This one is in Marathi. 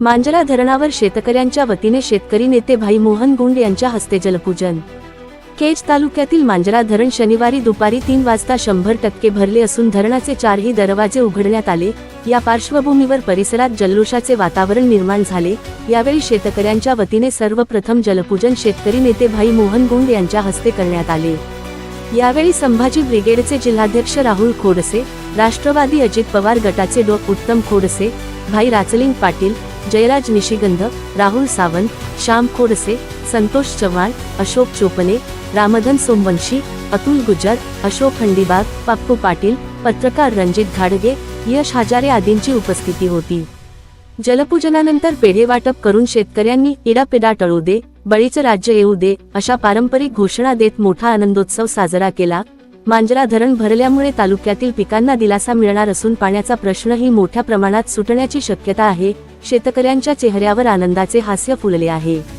मांजरा धरणावर शेतकऱ्यांच्या वतीने शेतकरी नेते भाई मोहन गुंड यांच्या हस्ते जलपूजन. केज तालुक्यातील मांजरा धरण शनिवारी दुपारी तीन वाजता शंभर टक्के भरले असून धरणाचे चारही दरवाजे उघडण्यात आले. या पार्श्वभूमीवर परिसरात जल्लोषाचे वातावरण निर्माण झाले. यावेळी शेतकऱ्यांच्या वतीने सर्वप्रथम जलपूजन शेतकरी नेते भाई मोहन गुंड यांच्या हस्ते करण्यात आले. यावेळी संभाजी ब्रिगेडचे जिल्हाध्यक्ष राहुल खोडसे राष्ट्रवादी अजित पवार गटाचे डॉ. उत्तम खोडसे भाई राचलिंग पाटील जयराज निशिगंध राहुल सावंत श्याम खोडसे संतोष चव्हाण अशोक चोपने रामधन सोमवंशी अतुल गुजर अशोक हंडीबाग पप्पू पाटील पत्रकार रणजित घाडगे यश हजारे आदींची उपस्थिती होती. जलपूजनानंतर पेढे वाटप करून शेतकऱ्यांनी इडापिडा टळू दे बळीचं राज्य येऊ दे अशा पारंपरिक घोषणा देत मोठा आनंदोत्सव साजरा केला. मांजरा धरण भरल्यामुळे तालुक्यातील पिकांना दिलासा मिळणार असून पाण्याचा प्रश्नही मोठ्या प्रमाणात सुटण्याची शक्यता आहे. शेतकऱ्यांच्या चेहऱ्यावर आनंदाचे हास्य फुलले आहे.